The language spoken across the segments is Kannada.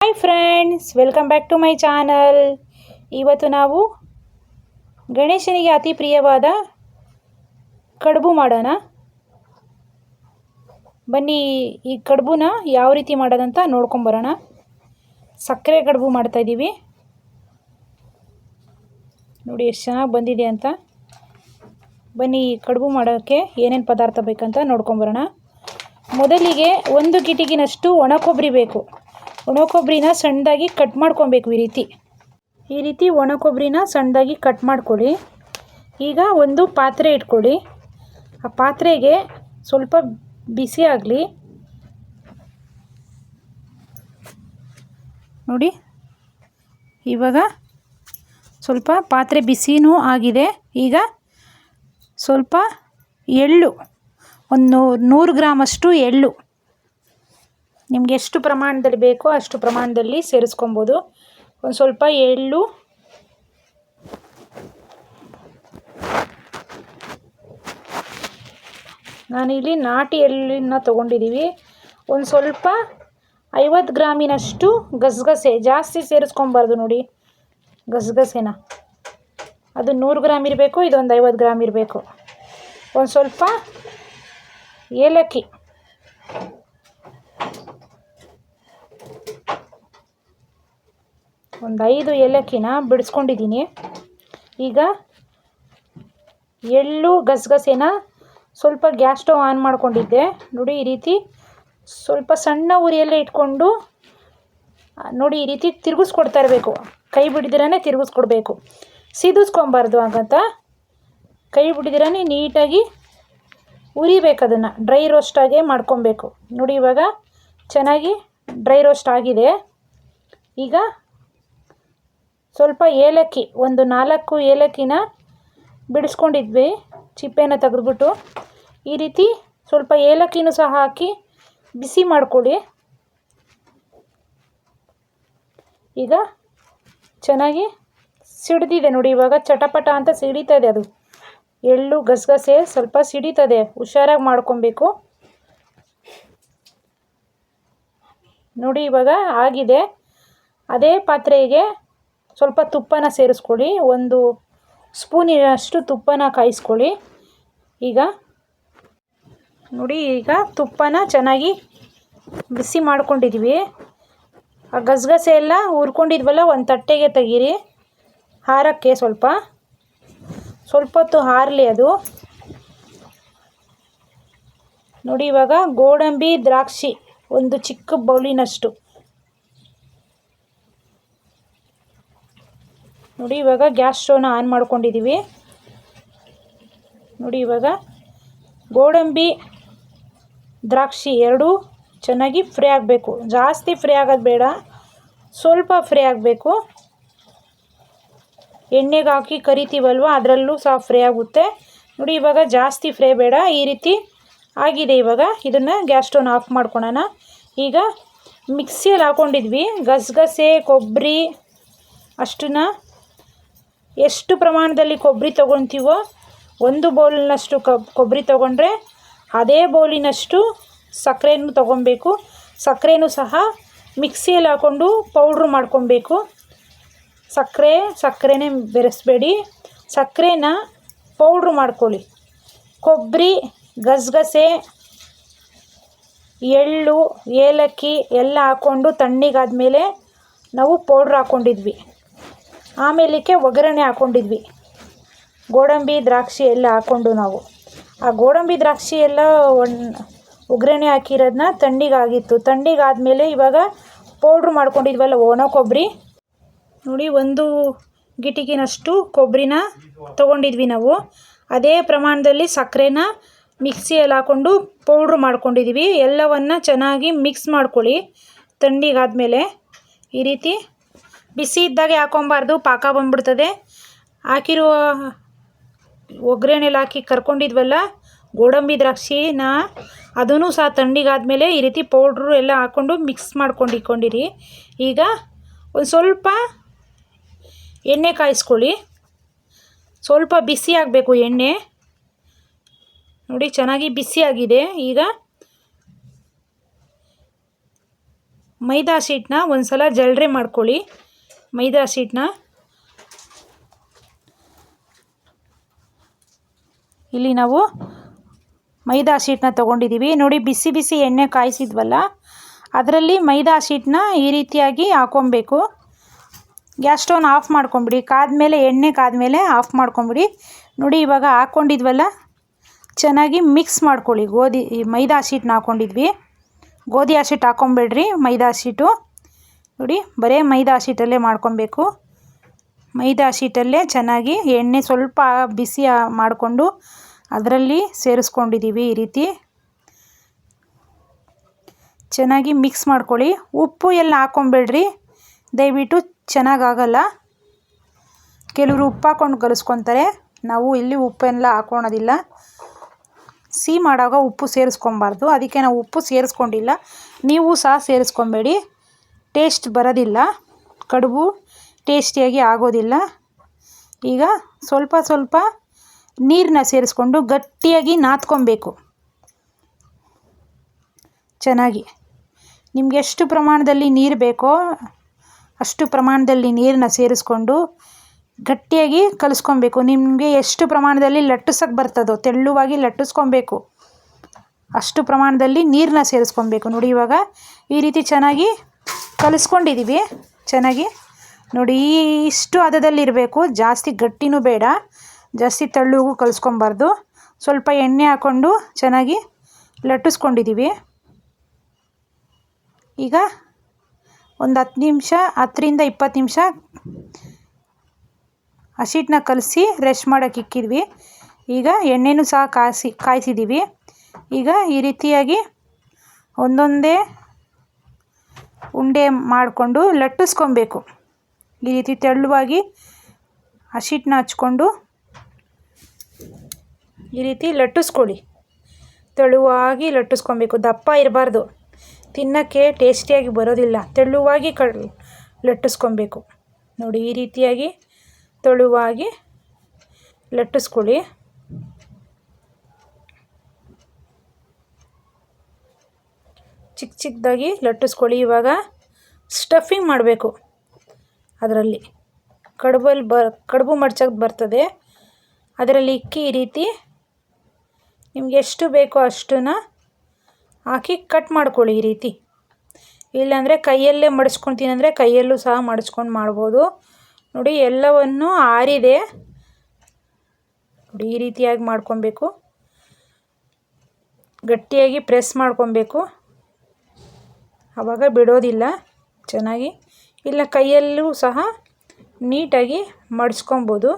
Hi friends, welcome back to my channel. ಇವತ್ತು ನಾವು ಗಣೇಶನಿಗೆ ಅತಿ ಪ್ರಿಯವಾದ ಕಡುಬು ಮಾಡೋಣ. ಬನ್ನಿ, ಈ ಕಡುಬುನ ಯಾವ ರೀತಿ ಮಾಡೋದಂತ ನೋಡ್ಕೊಂಬರೋಣ ಸಕ್ಕರೆ ಕಡುಬು ಮಾಡ್ತಾಯಿದ್ದೀವಿ ನೋಡಿ, ಎಷ್ಟು ಚೆನ್ನಾಗಿ ಬಂದಿದೆ ಅಂತ. ಬನ್ನಿ, ಈ ಕಡುಬು ಮಾಡೋಕ್ಕೆ ಏನೇನು ಪದಾರ್ಥ ಬೇಕಂತ ನೋಡ್ಕೊಂಬರೋಣ ಮೊದಲಿಗೆ ಒಂದು ಕಿಟಿಗಿನಷ್ಟು ಒಣ ಕೊಬ್ಬರಿ ಬೇಕು. ಒಣ ಕೊಬ್ಬರಿನ ಸಣ್ಣದಾಗಿ ಕಟ್ ಮಾಡ್ಕೊಬೇಕು ಈ ರೀತಿ. ಈ ರೀತಿ ಒಣ ಕೊಬ್ಬರಿನ ಸಣ್ಣದಾಗಿ ಕಟ್ ಮಾಡ್ಕೊಳ್ಳಿ. ಈಗ ಒಂದು ಪಾತ್ರೆ ಇಟ್ಕೊಳ್ಳಿ. ಆ ಪಾತ್ರೆಗೆ ಸ್ವಲ್ಪ ಬಿಸಿ ಆಗಲಿ. ನೋಡಿ. ಇವಾಗ ಸ್ವಲ್ಪ ಪಾತ್ರೆ ಬಿಸಿನೂ ಆಗಿದೆ. ಈಗ ಸ್ವಲ್ಪ ಎಳ್ಳು, ಒಂದು ನೂರು ಗ್ರಾಮಷ್ಟು ಎಳ್ಳು ನಿಮ್ಗೆ ಎಷ್ಟು ಪ್ರಮಾಣದಲ್ಲಿ ಬೇಕೋ ಅಷ್ಟು ಪ್ರಮಾಣದಲ್ಲಿ ಸೇರಿಸ್ಕೊಬೋದು. ಒಂದು ಸ್ವಲ್ಪ ಎಳ್ಳು, ನಾನಿಲ್ಲಿ ನಾಟಿ ಎಳ್ಳನ್ನ ತೊಗೊಂಡಿದ್ದೀವಿ ಒಂದು ಸ್ವಲ್ಪ ಐವತ್ತು ಗ್ರಾಮಿನಷ್ಟು ಗಸಗಸೆ ಜಾಸ್ತಿ ಸೇರಿಸ್ಕೊಬಾರ್ದು ನೋಡಿ. ಗಸಗಸೆನ. ಅದು ನೂರು ಗ್ರಾಮ್ ಇರಬೇಕು, ಇದೊಂದು ಐವತ್ತು ಗ್ರಾಮ್ ಇರಬೇಕು. ಒಂದು ಸ್ವಲ್ಪ ಏಲಕ್ಕಿ. ಒಂದು ಐದು ಏಲಕ್ಕಿನ ಬಿಡಿಸ್ಕೊಂಡಿದ್ದೀನಿ. ಈಗ ಎಳ್ಳು ಗಸಗಸೆನ ಸ್ವಲ್ಪ ಗ್ಯಾಸ್ ಸ್ಟವ್ ಆನ್ ಮಾಡಿಕೊಂಡಿದ್ದೆ. ನೋಡಿ ಈ ರೀತಿ ಸ್ವಲ್ಪ ಸಣ್ಣ ಉರಿಯಲ್ಲೇ ಇಟ್ಕೊಂಡು ನೋಡಿ ಈ ರೀತಿ ತಿರುಗಿಸ್ಕೊಡ್ತಾ ಇರಬೇಕು. ಕೈ ಬಿಡಿದಿರೇ ತಿರುಗಿಸ್ಕೊಡ್ಬೇಕು. ಸಿದಿಸ್ಕೊಬಾರ್ದು ಹಾಗಂತ. ಕೈ ಬಿಡಿದಿರೇ ನೀಟಾಗಿ ಉರಿಬೇಕು ಅದನ್ನು. ಡ್ರೈ ರೋಸ್ಟಾಗೆ ಮಾಡ್ಕೊಬೇಕು. ನೋಡಿ ಇವಾಗ ಚೆನ್ನಾಗಿ ಡ್ರೈ ರೋಸ್ಟ್ ಆಗಿದೆ. ಈಗ ಸ್ವಲ್ಪ ಏಲಕ್ಕಿ, ಒಂದು ನಾಲ್ಕು ಏಲಕ್ಕಿನ ಬಿಡಿಸ್ಕೊಂಡಿದ್ವಿ, ಚಿಪ್ಪೆನ ತೆಗೆದ್ಬಿಟ್ಟು. ಈ ರೀತಿ ಸ್ವಲ್ಪ ಏಲಕ್ಕಿನೂ ಸಹ ಹಾಕಿ ಬಿಸಿ ಮಾಡಿಕೊಳ್ಳಿ ಈಗ ಚೆನ್ನಾಗಿ ಸಿಡಿದಿದೆ ನೋಡಿ, ಇವಾಗ ಚಟಪಟ ಅಂತ ಸಿಡಿತದೆ ಅದು. ಎಳ್ಳು, ಗಸಗಸೆ ಸ್ವಲ್ಪ ಸಿಡಿತದೆ, ಹುಷಾರಾಗಿ ಮಾಡ್ಕೊಬೇಕು. ನೋಡಿ, ಇವಾಗ ಆಗಿದೆ. ಅದೇ ಪಾತ್ರೆಗೆ ಸ್ವಲ್ಪ ತುಪ್ಪನ ಸೇರಿಸ್ಕೊಳ್ಳಿ. ಒಂದು ಸ್ಪೂನಿನಷ್ಟು ತುಪ್ಪನ ಕಾಯಿಸ್ಕೊಳ್ಳಿ. ಈಗ ನೋಡಿ, ಈಗ ತುಪ್ಪನ ಚೆನ್ನಾಗಿ ಬಿಸಿ ಮಾಡ್ಕೊಂಡಿದ್ದೀವಿ ಆ ಗಸಗಸೆ ಎಲ್ಲ ಹುರ್ಕೊಂಡಿದ್ವಲ್ಲ, ಒಂದು ತಟ್ಟೆಗೆ ತೆಗೀರಿ. ಹಾರಕ್ಕೆ ಸ್ವಲ್ಪ. ಸ್ವಲ್ಪ ಹೊತ್ತು ಹಾರಲಿ ಅದು. ನೋಡಿ, ಇವಾಗ ಗೋಡಂಬಿ ದ್ರಾಕ್ಷಿ, ಒಂದು ಚಿಕ್ಕ ಬೌಲಿನಷ್ಟು. ನೋಡಿ, ಇವಾಗ ಗ್ಯಾಸ್ ಸ್ಟೋವ್ನ ಆನ್ ಮಾಡ್ಕೊಂಡಿದ್ದೀವಿ ನೋಡಿ, ಇವಾಗ ಗೋಡಂಬಿ ದ್ರಾಕ್ಷಿ ಎರಡೂ ಚೆನ್ನಾಗಿ ಫ್ರೈ ಆಗಬೇಕು. ಜಾಸ್ತಿ ಫ್ರೈ ಆಗೋದು ಬೇಡ, ಸ್ವಲ್ಪ ಫ್ರೈ ಆಗಬೇಕು. ಎಣ್ಣೆಗೆ ಹಾಕಿ ಕರಿತೀವಲ್ವ, ಅದರಲ್ಲೂ ಸಹ ಫ್ರೈ ಆಗುತ್ತೆ. ನೋಡಿ, ಇವಾಗ ಜಾಸ್ತಿ ಫ್ರೈ ಬೇಡ, ಈ ರೀತಿ ಆಗಿದೆ ಇವಾಗ. ಇದನ್ನು ಗ್ಯಾಸ್ ಸ್ಟೋನ್ ಆಫ್ ಮಾಡ್ಕೊಳೋಣ. ಈಗ ಮಿಕ್ಸಿಯಲ್ಲಿ ಹಾಕ್ಕೊಂಡಿದ್ವಿ ಗಸಗಸೆ, ಕೊಬ್ಬರಿ, ಅಷ್ಟನ್ನ ಎಷ್ಟು ಪ್ರಮಾಣದಲ್ಲಿ ಕೊಬ್ಬರಿ ತೊಗೊತೀವೋ ಒಂದು ಬೌಲಿನಷ್ಟು ಕೊಬ್ಬರಿ ತೊಗೊಂಡ್ರೆ ಅದೇ ಬೌಲಿನಷ್ಟು ಸಕ್ಕರೆನೂ ತೊಗೊಬೇಕು ಸಕ್ಕರೆನೂ ಸಹ ಮಿಕ್ಸಿಯಲ್ಲಿ ಹಾಕ್ಕೊಂಡು ಪೌಡ್ರ್ ಮಾಡ್ಕೊಬೇಕು ಸಕ್ಕರೆ, ಸಕ್ಕರೆನೇ ಬೆರೆಸಬೇಡಿ. ಸಕ್ಕರೆನ ಪೌಡ್ರ್ ಮಾಡ್ಕೊಳ್ಳಿ. ಕೊಬ್ಬರಿ, ಗಸಗಸೆ, ಎಳ್ಳು, ಏಲಕ್ಕಿ ಎಲ್ಲ ಹಾಕ್ಕೊಂಡು ತಣ್ಣಗಾದ್ಮೇಲೆ ನಾವು ಪೌಡ್ರ್ ಹಾಕ್ಕೊಂಡಿದ್ವಿ ಆಮೇಲಕ್ಕೆ ಒಗ್ಗರಣೆ ಹಾಕ್ಕೊಂಡಿದ್ವಿ ಗೋಡಂಬಿ ದ್ರಾಕ್ಷಿ ಎಲ್ಲ ಹಾಕ್ಕೊಂಡು ನಾವು. ಆ ಗೋಡಂಬಿ ದ್ರಾಕ್ಷಿ ಎಲ್ಲ ಒಗ್ಗರಣೆ ಹಾಕಿರೋದನ್ನ ತಣ್ಣಗಾಗಿತ್ತು. ತಣ್ಣಗಾದ್ಮೇಲೆ ಇವಾಗ ಪೌಡ್ರ್ ಮಾಡ್ಕೊಂಡಿದ್ವಲ್ಲ, ಒಣ ಕೊಬ್ಬರಿ. ನೋಡಿ, ಒಂದು ಗಿಟಿಗಿನಷ್ಟು ಕೊಬ್ಬರಿನ ತೊಗೊಂಡಿದ್ವಿ ನಾವು. ಅದೇ ಪ್ರಮಾಣದಲ್ಲಿ ಸಕ್ಕರೆನ ಮಿಕ್ಸಿಯಲ್ಲಿ ಹಾಕ್ಕೊಂಡು ಪೌಡ್ರ್ ಮಾಡ್ಕೊಂಡಿದ್ದೀವಿ ಎಲ್ಲವನ್ನು ಚೆನ್ನಾಗಿ ಮಿಕ್ಸ್ ಮಾಡ್ಕೊಳ್ಳಿ, ತಣ್ಣಗಾದ್ಮೇಲೆ. ಈ ರೀತಿ ಬಿಸಿ ಇದ್ದಾಗ ಹಾಕೊಬಾರ್ದು ಪಾಕ ಬಂದ್ಬಿಡ್ತದೆ. ಹಾಕಿರುವ ಒಗ್ಗರಣೆಲಿ ಹಾಕಿ ಕರ್ಕೊಂಡಿದ್ವಲ್ಲ, ಗೋಡಂಬಿ ದ್ರಾಕ್ಷಿನ ಅದೂ ಸಹ ತಣ್ಣಗಾದ್ಮೇಲೆ ಈ ರೀತಿ ಪೌಡ್ರು ಎಲ್ಲ ಹಾಕ್ಕೊಂಡು ಮಿಕ್ಸ್ ಮಾಡ್ಕೊಂಡು ಇಟ್ಕೊಂಡಿರಿ. ಈಗ ಒಂದು ಸ್ವಲ್ಪ ಎಣ್ಣೆ ಕಾಯಿಸ್ಕೊಳ್ಳಿ. ಸ್ವಲ್ಪ ಬಿಸಿ ಆಗಬೇಕು ಎಣ್ಣೆ. ನೋಡಿ, ಚೆನ್ನಾಗಿ ಬಿಸಿ ಆಗಿದೆ. ಈಗ ಮೈದಾ ಶೀಟ್ನ ಒಂದು ಸಲ ಜಲ್ರೆ ಮಾಡ್ಕೊಳ್ಳಿ. ಮೈದಾ ಹಸಿಟ್ಟನ್ನ ಇಲ್ಲಿ ನಾವು ಮೈದಾ ಹಸಿಟ್ಟನ್ನ ತೊಗೊಂಡಿದ್ದೀವಿ. ನೋಡಿ, ಬಿಸಿ ಬಿಸಿ ಎಣ್ಣೆ ಕಾಯಿಸಿದ್ವಲ್ಲ, ಅದರಲ್ಲಿ ಮೈದಾ ಹಸಿಟ್ಟನ್ನ ಈ ರೀತಿಯಾಗಿ ಹಾಕ್ಕೊಬೇಕು ಗ್ಯಾಸ್ ಸ್ಟೋನ್ ಆಫ್ ಮಾಡ್ಕೊಂಬಿಡಿ. ಕಾದ್ಮೇಲೆ, ಎಣ್ಣೆ ಕಾದ್ಮೇಲೆ ಆಫ್ ಮಾಡ್ಕೊಂಬಿಡಿ. ನೋಡಿ, ಇವಾಗ ಹಾಕ್ಕೊಂಡಿದ್ವಲ್ಲ ಚೆನ್ನಾಗಿ ಮಿಕ್ಸ್ ಮಾಡ್ಕೊಳ್ಳಿ. ಗೋಧಿ, ಮೈದಾ ಹಸಿಟ್ಟನ್ನ ಹಾಕ್ಕೊಂಡಿದ್ವಿ ಗೋಧಿ ಹಸಿಟ್ಟು ಹಾಕ್ಕೊಂಬೇಡ್ರಿ ಮೈದಾ ಹಸಿಟ್ಟು ನೋಡಿ, ಬರೀ ಮೈದಾ ಹಸಿಟ್ಟಲ್ಲೇ ಮಾಡ್ಕೊಬೇಕು. ಮೈದಾ ಹಸಿಟ್ಟಲ್ಲೇ ಚೆನ್ನಾಗಿ ಎಣ್ಣೆ ಸ್ವಲ್ಪ ಬಿಸಿ ಮಾಡಿಕೊಂಡು ಅದರಲ್ಲಿ ಸೇರಿಸ್ಕೊಂಡಿದ್ದೀವಿ ಈ ರೀತಿ. ಚೆನ್ನಾಗಿ ಮಿಕ್ಸ್ ಮಾಡ್ಕೊಳ್ಳಿ. ಉಪ್ಪು ಎಲ್ಲ ಹಾಕ್ಕೊಂಬೇಡ್ರಿ ದಯವಿಟ್ಟು ಚೆನ್ನಾಗಾಗಲ್ಲ. ಕೆಲವರು ಉಪ್ಪು ಹಾಕ್ಕೊಂಡು ಕಲಿಸ್ಕೊತಾರೆ. ನಾವು ಇಲ್ಲಿ ಉಪ್ಪೆಲ್ಲ ಹಾಕ್ಕೊಳೋದಿಲ್ಲ ಸಿಹಿ ಮಾಡುವಾಗ ಉಪ್ಪು ಸೇರಿಸ್ಕೊಬಾರ್ದು. ಅದಕ್ಕೆ ನಾವು ಉಪ್ಪು ಸೇರಿಸ್ಕೊಂಡಿಲ್ಲ. ನೀವು ಸಹ ಸೇರಿಸ್ಕೊಬೇಡಿ. ಟೇಸ್ಟ್ ಬರೋದಿಲ್ಲ. ಕಡುಬು ಟೇಸ್ಟಿಯಾಗಿ ಆಗೋದಿಲ್ಲ. ಈಗ ಸ್ವಲ್ಪ ಸ್ವಲ್ಪ ನೀರನ್ನ ಸೇರಿಸ್ಕೊಂಡು ಗಟ್ಟಿಯಾಗಿ ನಾದ್ಕೊಬೇಕು. ಚೆನ್ನಾಗಿ. ನಿಮಗೆ ಎಷ್ಟು ಪ್ರಮಾಣದಲ್ಲಿ ನೀರು ಬೇಕೋ ಅಷ್ಟು ಪ್ರಮಾಣದಲ್ಲಿ ನೀರನ್ನ ಸೇರಿಸ್ಕೊಂಡು ಗಟ್ಟಿಯಾಗಿ ಕಲಿಸ್ಕೊಬೇಕು. ನಿಮಗೆ ಎಷ್ಟು ಪ್ರಮಾಣದಲ್ಲಿ ಲಟ್ಟಿಸೋಕ್ಕೆ ಬರ್ತದೋ, ತೆಳ್ಳುವಾಗಿ ಲಟ್ಟಿಸ್ಕೊಬೇಕು. ಅಷ್ಟು ಪ್ರಮಾಣದಲ್ಲಿ ನೀರನ್ನ ಸೇರಿಸ್ಕೊಬೇಕು. ನೋಡಿ ಇವಾಗ ಈ ರೀತಿ ಚೆನ್ನಾಗಿ ಕಲಿಸ್ಕೊಂಡಿದ್ದೀವಿ ಚೆನ್ನಾಗಿ. ನೋಡಿ, ಇಷ್ಟು ಹದದಲ್ಲಿರಬೇಕು. ಜಾಸ್ತಿ ಗಟ್ಟಿನೂ ಬೇಡ. ಜಾಸ್ತಿ ತಳ್ಳುಗೂ ಕಲಿಸ್ಕೊಬಾರ್ದು. ಸ್ವಲ್ಪ ಎಣ್ಣೆ ಹಾಕ್ಕೊಂಡು ಚೆನ್ನಾಗಿ ಲಟ್ಟಿಸ್ಕೊಂಡಿದ್ದೀವಿ ಈಗ ಒಂದು ಹತ್ತು ನಿಮಿಷ, ಹತ್ತರಿಂದ ಇಪ್ಪತ್ತು ನಿಮಿಷ ಹಸಿಟ್ಟನ್ನ ಕಲಸಿ ರೆಸ್ಟ್ ಮಾಡೋಕೆ ಇಕ್ಕಿದ್ವಿ. ಈಗ ಎಣ್ಣೆನೂ ಸಹ ಕಾಯಿಸಿ ಕಾಯಿಸಿದ್ದೀವಿ ಈಗ ಈ ರೀತಿಯಾಗಿ ಒಂದೊಂದೇ ಉಂಡೆ ಮಾಡಿಕೊಂಡು ಲಟ್ಟಿಸ್ಕೊಬೇಕು. ಈ ರೀತಿ ತೆಳುವಾಗಿ ಹಸಿಟ್ಟನ್ನ ಹಚ್ಕೊಂಡು ಈ ರೀತಿ ಲಟ್ಟಿಸ್ಕೊಳ್ಳಿ. ತೆಳುವಾಗಿ ಲಟ್ಟಿಸ್ಕೊಬೇಕು. ದಪ್ಪ ಇರಬಾರ್ದು. ತಿನ್ನೋಕ್ಕೆ ಟೇಸ್ಟಿಯಾಗಿ ಬರೋದಿಲ್ಲ. ತೆಳುವಾಗಿ ಕ ಲಟ್ಟಿಸ್ಕೊಬೇಕು. ನೋಡಿ, ಈ ರೀತಿಯಾಗಿ ತೆಳುವಾಗಿ ಲಟ್ಟಿಸ್ಕೊಳ್ಳಿ. ಚಿಕ್ಕ ಚಿಕ್ಕದಾಗಿ ಲಟ್ಟಿಸ್ಕೊಳ್ಳಿ. ಇವಾಗ ಸ್ಟಫಿಂಗ್ ಮಾಡಬೇಕು ಅದರಲ್ಲಿ. ಕಡುಬಲ್ಲಿ ಬ, ಕಡುಬು ಮಡ್ಚಕ್ಕೆ ಬರ್ತದೆ. ಅದರಲ್ಲಿ ಇಕ್ಕಿ ಈ ರೀತಿ ನಿಮ್ಗೆ ಎಷ್ಟು ಬೇಕೋ ಅಷ್ಟನ್ನ ಹಾಕಿ ಕಟ್ ಮಾಡ್ಕೊಳ್ಳಿ ಈ ರೀತಿ. ಇಲ್ಲಾಂದರೆ ಕೈಯಲ್ಲೇ ಮಡಿಸ್ಕೊಳ್ತೀನಿ ಅಂದರೆ ಕೈಯಲ್ಲೂ ಸಹ ಮಡಿಸ್ಕೊಂಡು ಮಾಡ್ಬೋದು. ನೋಡಿ, ಎಲ್ಲವನ್ನು ಆರಿದೆ. ನೋಡಿ, ಈ ರೀತಿಯಾಗಿ ಮಾಡ್ಕೊಬೇಕು. ಗಟ್ಟಿಯಾಗಿ ಪ್ರೆಸ್ ಮಾಡ್ಕೊಬೇಕು. ಆವಾಗ ಬಿಡೋದಿಲ್ಲ, ಚೆನ್ನಾಗಿ. ಇಲ್ಲ, ಕೈಯಲ್ಲೂ ಸಹ ನೀಟಾಗಿ ಮಡಿಸ್ಕೊಬೋದು.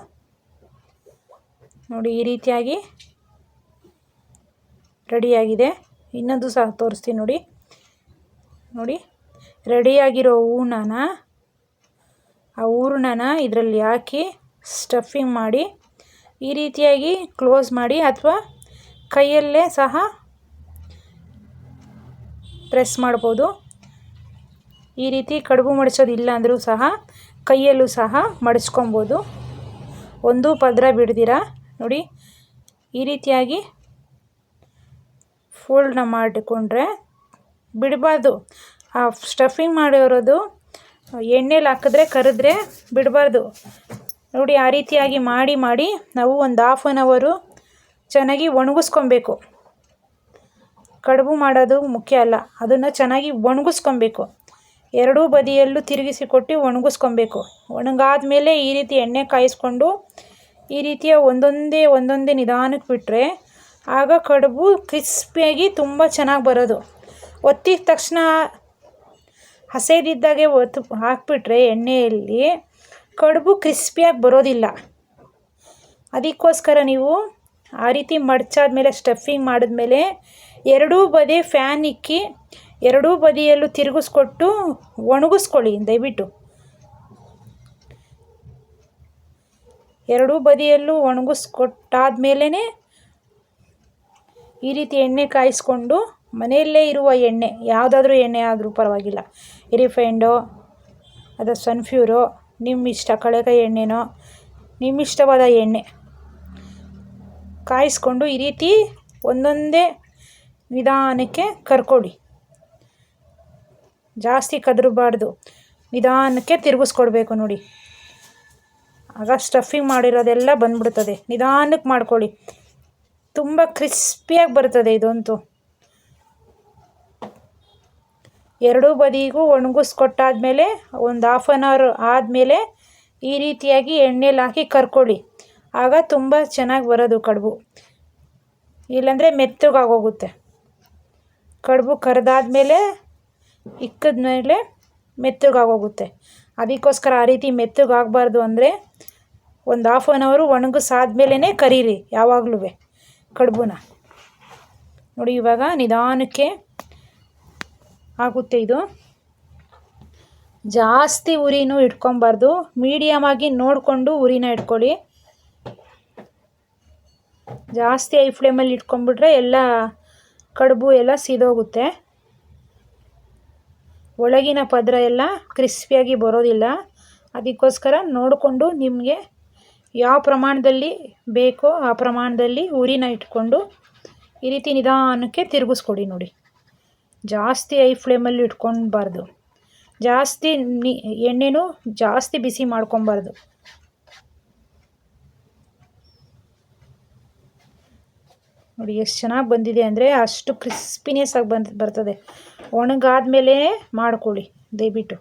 ನೋಡಿ, ಈ ರೀತಿಯಾಗಿ ರೆಡಿಯಾಗಿದೆ. ಇನ್ನೊಂದು ಸಹ ತೋರಿಸ್ತೀನಿ ನೋಡಿ. ನೋಡಿ, ರೆಡಿಯಾಗಿರೋ ಹೂರ್ಣನ, ಆ ಹೂರ್ಣನ ಇದರಲ್ಲಿ ಹಾಕಿ ಸ್ಟಫಿಂಗ್ ಮಾಡಿ, ಈ ರೀತಿಯಾಗಿ ಕ್ಲೋಸ್ ಮಾಡಿ ಅಥವಾ ಕೈಯಲ್ಲೇ ಸಹ ಪ್ರೆಸ್ ಮಾಡ್ಬೋದು. ಈ ರೀತಿ ಕಡುಬು ಮಡಿಸೋದಿಲ್ಲ ಅಂದರೂ ಸಹ ಕೈಯಲ್ಲೂ ಸಹ ಮಡಿಸ್ಕೊಬೋದು ಒಂದು ಪದರ ಬಿಡ್ದಿರ? ನೋಡಿ, ಈ ರೀತಿಯಾಗಿ ಫೋಲ್ಡ್ನ ಮಾಡಿಕೊಂಡ್ರೆ ಬಿಡಬಾರ್ದು. ಆ ಸ್ಟಫಿಂಗ್ ಮಾಡಿರೋದು ಎಣ್ಣೆಲಿ ಹಾಕಿದ್ರೆ ಕರೆದ್ರೆ ಬಿಡಬಾರ್ದು. ನೋಡಿ, ಆ ರೀತಿಯಾಗಿ ಮಾಡಿ ಮಾಡಿ ನಾವು ಒಂದು ಹಾಫ್ ಆನ್ ಅವರು ಚೆನ್ನಾಗಿ ಒಣಗಿಸ್ಕೊಬೇಕು. ಕಡುಬು ಮಾಡೋದು ಮುಖ್ಯ ಅಲ್ಲ, ಅದನ್ನು ಚೆನ್ನಾಗಿ ಒಣಗಿಸ್ಕೊಬೇಕು. ಎರಡೂ ಬದಿಯಲ್ಲೂ ತಿರುಗಿಸಿ ಕೊಟ್ಟು ಒಣಗಿಸ್ಕೊಬೇಕು. ಒಣಗಾದ ಮೇಲೆ ಈ ರೀತಿ ಎಣ್ಣೆ ಕಾಯಿಸ್ಕೊಂಡು ಈ ರೀತಿಯ ಒಂದೊಂದೇ ಒಂದೊಂದೇ ನಿಧಾನಕ್ಕೆ ಬಿಟ್ಟರೆ ಆಗ ಕಡುಬು ಕ್ರಿಸ್ಪಿಯಾಗಿ ತುಂಬ ಚೆನ್ನಾಗಿ ಬರೋದು. ಒತ್ತಿದ ತಕ್ಷಣ ಹಸೇದಿದ್ದಾಗೆ ಒತ್ತು ಹಾಕಿಬಿಟ್ರೆ ಎಣ್ಣೆಯಲ್ಲಿ ಕಡುಬು ಕ್ರಿಸ್ಪಿಯಾಗಿ ಬರೋದಿಲ್ಲ. ಅದಕ್ಕೋಸ್ಕರ ನೀವು ಆ ರೀತಿ ಮಡಚಾದ್ಮೇಲೆ, ಸ್ಟಫಿಂಗ್ ಮಾಡಿದ್ಮೇಲೆ ಎರಡೂ ಬದಿ ಫ್ಯಾನ್ ಇಕ್ಕಿ ಎರಡೂ ಬದಿಯಲ್ಲೂ ತಿರುಗಿಸ್ಕೊಟ್ಟು ಒಣಗಿಸ್ಕೊಳ್ಳಿ, ದಯವಿಟ್ಟು. ಎರಡೂ ಬದಿಯಲ್ಲೂ ಒಣಗಿಸ್ಕೊಟ್ಟಾದ್ಮೇಲೆ ಈ ರೀತಿ ಎಣ್ಣೆ ಕಾಯಿಸ್ಕೊಂಡು ಮನೆಯಲ್ಲೇ ಇರುವ ಎಣ್ಣೆ, ಯಾವುದಾದ್ರೂ ಎಣ್ಣೆ ಆದರೂ ಪರವಾಗಿಲ್ಲ. ರಿಫೈಂಡೋ ಅದು ಸನ್ಫ್ಯೂರೋ ನಿಮ್ಮ ಇಷ್ಟ ಕಳೆಕಾಯಿ ಎಣ್ಣೆನೋ ನಿಮ್ಮ ಇಷ್ಟವಾದ ಎಣ್ಣೆ ಕಾಯಿಸ್ಕೊಂಡು ಈ ರೀತಿ ಒಂದೊಂದೇ ನಿಧಾನಕ್ಕೆ ಕರ್ಕೊಡಿ ಜಾಸ್ತಿ ಕದರಬಾರ್ದು. ನಿಧಾನಕ್ಕೆ ತಿರುಗಿಸ್ಕೊಡ್ಬೇಕು ನೋಡಿ. ಆಗ ಸ್ಟಫಿಂಗ್ ಮಾಡಿರೋದೆಲ್ಲ ಬಂದ್ಬಿಡ್ತದೆ. ನಿಧಾನಕ್ಕೆ ಮಾಡ್ಕೊಳ್ಳಿ. ತುಂಬ ಕ್ರಿಸ್ಪಿಯಾಗಿ ಬರ್ತದೆ ಇದಂತೂ. ಎರಡೂ ಬದಿಗೂ ಒಣಗಿಸ್ಕೊಟ್ಟಾದಮೇಲೆ, ಒಂದು ಹಾಫ್ ಆನ್ ಅವರ್ ಆದಮೇಲೆ ಈ ರೀತಿಯಾಗಿ ಎಣ್ಣೆಲಿ ಹಾಕಿ ಕರ್ಕೊಳ್ಳಿ. ಆಗ ತುಂಬ ಚೆನ್ನಾಗಿ ಬರೋದು ಕಡುಬು. ಇಲ್ಲಾಂದರೆ ಮೆತ್ತಗಾಗೋಗುತ್ತೆ. ಕಡುಬು ಕರೆದಾದ್ಮೇಲೆ ಇಕ್ಕದ್ಮೇಲೆ ಮೆತ್ತಗಾಗೋಗುತ್ತೆ. ಅದಕ್ಕೋಸ್ಕರ ಆ ರೀತಿ ಮೆತ್ತಗಾಗಬಾರ್ದು ಅಂದರೆ ಒಂದು ಹಾಫ್ ಆನ್ ಅವರು ಒಣಗಿಸಾದ್ಮೇಲೇ ಕರೀರಿ ಯಾವಾಗಲೂ ಕಡುಬುನ. ನೋಡಿ, ಇವಾಗ ನಿಧಾನಕ್ಕೆ ಆಗುತ್ತೆ ಇದು. ಜಾಸ್ತಿ ಉರಿನೂ ಇಟ್ಕೊಬಾರ್ದು. ಮೀಡಿಯಮಾಗಿ ನೋಡಿಕೊಂಡು ಉರಿನ ಇಟ್ಕೊಳ್ಳಿ. ಜಾಸ್ತಿ ಐ ಫ್ಲೇಮಲ್ಲಿ ಇಟ್ಕೊಂಡ್ಬಿಟ್ರೆ ಎಲ್ಲ ಕಡುಬು ಎಲ್ಲ ಸಿದೋಗುತ್ತೆ. ಒಳಗಿನ ಪದರ ಎಲ್ಲ ಕ್ರಿಸ್ಪಿಯಾಗಿ ಬರೋದಿಲ್ಲ. ಅದಕ್ಕೋಸ್ಕರ ನೋಡಿಕೊಂಡು ನಿಮಗೆ ಯಾವ ಪ್ರಮಾಣದಲ್ಲಿ ಬೇಕೋ ಆ ಪ್ರಮಾಣದಲ್ಲಿ ಉರಿನ ಇಟ್ಕೊಂಡು ಈ ರೀತಿ ನಿಧಾನಕ್ಕೆ ತಿರುಗಿಸ್ಕೊಡಿ ನೋಡಿ. ಜಾಸ್ತಿ ಐ ಫ್ಲೇಮಲ್ಲಿ ಇಟ್ಕೊಬಾರ್ದು ಜಾಸ್ತಿ ನಿ ಎಣ್ಣೆನೂ ಜಾಸ್ತಿ ಬಿಸಿ ಮಾಡ್ಕೊಬಾರ್ದು ನೋಡಿ ಎಷ್ಟು ಚೆನ್ನಾಗಿ ಬಂದಿದೆ ಅಂದರೆ ಅಷ್ಟು ಕ್ರಿಸ್ಪಿನೆಸ್ ಆಗಿ ಬಂದು ಬರ್ತದೆ. ಒಣಗಾದ್ಮೇಲೆ ಮಾಡ್ಕೊಳ್ಳಿ, ದಯವಿಟ್ಟು.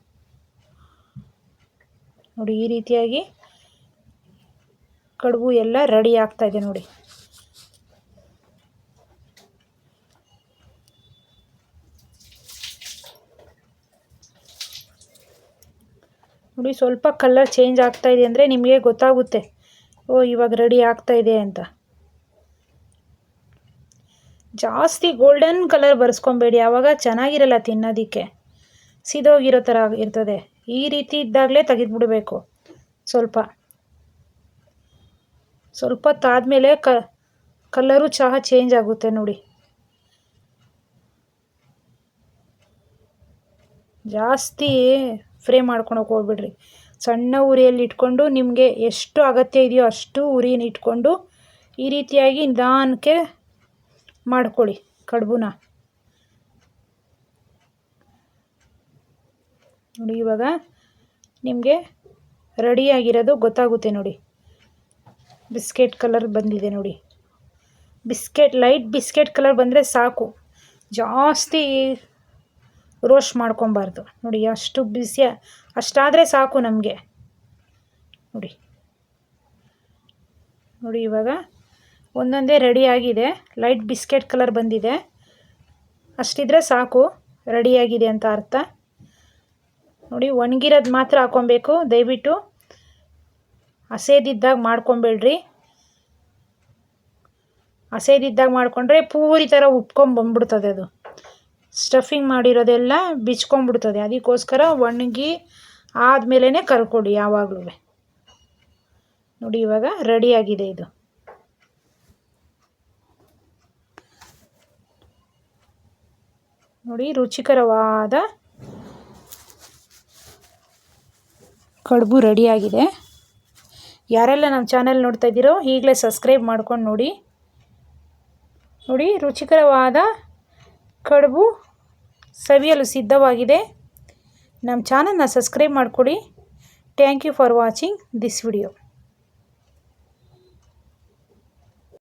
ನೋಡಿ ಈ ರೀತಿಯಾಗಿ ಕಡುಬು ಎಲ್ಲ ರೆಡಿ ಆಗ್ತಾ ಇದೆ ನೋಡಿ. ನೋಡಿ ಸ್ವಲ್ಪ ಕಲರ್ ಚೇಂಜ್ ಆಗ್ತಾ ಇದೆ ಅಂದರೆ ನಿಮಗೆ ಗೊತ್ತಾಗುತ್ತೆ. ಓ, ಇವಾಗ ರೆಡಿ ಆಗ್ತಾ ಇದೆ ಅಂತ. ಜಾಸ್ತಿ ಗೋಲ್ಡನ್ ಕಲರ್ ಬರ್ಸ್ಕೊಬೇಡಿ ಆವಾಗ ಚೆನ್ನಾಗಿರಲ್ಲ ತಿನ್ನೋದಕ್ಕೆ. ಸಿದೋಗಿರೋ ಥರ ಇರ್ತದೆ. ಈ ರೀತಿ ಇದ್ದಾಗಲೇ ತೆಗೆದುಬಿಡಬೇಕು. ಸ್ವಲ್ಪ. ಸ್ವಲ್ಪ ತಾದ್ಮೇಲೆ ಕ ಕಲರು ಚಹಾ ಚೇಂಜ್ ಆಗುತ್ತೆ ನೋಡಿ. ಜಾಸ್ತಿ ಫ್ರೈ ಮಾಡ್ಕೊಳಕ್ಕೆ ಹೋಗ್ಬಿಡ್ರಿ. ಸಣ್ಣ ಉರಿಯಲ್ಲಿ ಇಟ್ಕೊಂಡು ನಿಮಗೆ ಎಷ್ಟು ಅಗತ್ಯ ಇದೆಯೋ ಅಷ್ಟು ಉರಿನ ಇಟ್ಕೊಂಡು ಈ ರೀತಿಯಾಗಿ ನಿಧಾನಕ್ಕೆ ಮಾಡ್ಕೊಳ್ಳಿ ಕಡುಬುನ. ನೋಡಿ ಇವಾಗ ನಿಮಗೆ ರೆಡಿಯಾಗಿರೋದು ಗೊತ್ತಾಗುತ್ತೆ ನೋಡಿ. ಬಿಸ್ಕೆಟ್ ಕಲರ್ ಬಂದಿದೆ ನೋಡಿ. ಬಿಸ್ಕೆಟ್ ಲೈಟ್ ಬಿಸ್ಕೆಟ್ ಕಲರ್ ಬಂದರೆ ಸಾಕು. ಜಾಸ್ತಿ ರೋಸ್ಟ್ ಮಾಡ್ಕೊಬಾರ್ದು. ನೋಡಿ ಅಷ್ಟು ಬಿಸಿ ಅಷ್ಟಾದರೆ ಸಾಕು ನಮಗೆ. ನೋಡಿ. ನೋಡಿ ಇವಾಗ ಒಂದೊಂದೇ ರೆಡಿಯಾಗಿದೆ ಲೈಟ್ ಬಿಸ್ಕೆಟ್ ಕಲರ್ ಬಂದಿದೆ. ಅಷ್ಟಿದ್ರೆ ಸಾಕು. ರೆಡಿಯಾಗಿದೆ ಅಂತ ಅರ್ಥ. ನೋಡಿ, ಒಣಗಿರೋದು ಮಾತ್ರ ಹಾಕ್ಕೊಬೇಕು. ದಯವಿಟ್ಟು ಹಸೇದಿದ್ದಾಗ ಮಾಡ್ಕೊಬೇಡ್ರಿ. ಹಸೇದಿದ್ದಾಗ ಮಾಡಿಕೊಂಡ್ರೆ ಪೂರಿ ಥರ ಉಪ್ಕೊಂಬಂದ್ಬಿಡ್ತದೆ ಅದು. ಸ್ಟಫಿಂಗ್ ಮಾಡಿರೋದೆಲ್ಲ ಬಿಚ್ಕೊಂಬಿಡ್ತದೆ ಅದಕ್ಕೋಸ್ಕರ ಒಣಗಿ ಆದಮೇಲೆ ಕರ್ಕೊಡಿ ಯಾವಾಗಲೂ ನೋಡಿ, ಇವಾಗ ರೆಡಿಯಾಗಿದೆ ಇದು. ನೋಡಿ, ರುಚಿಕರವಾದ ಕಡುಬು ರೆಡಿಯಾಗಿದೆ ಯಾರೆಲ್ಲ ನಮ್ಮ ಚಾನೆಲ್ ನೋಡ್ತಾ ಇದ್ದೀರೋ, ಈಗಲೇ ಸಬ್ಸ್ಕ್ರೈಬ್ ಮಾಡ್ಕೊಂಡು ನೋಡಿ. ನೋಡಿ, ರುಚಿಕರವಾದ ಕಡುಬು ಸವಿಯಲು ಸಿದ್ಧವಾಗಿದೆ. ನಮ್ಮ ಚಾನಲ್ನ ಸಬ್ಸ್ಕ್ರೈಬ್ ಮಾಡಿಕೊಡಿ. Thank you for watching this video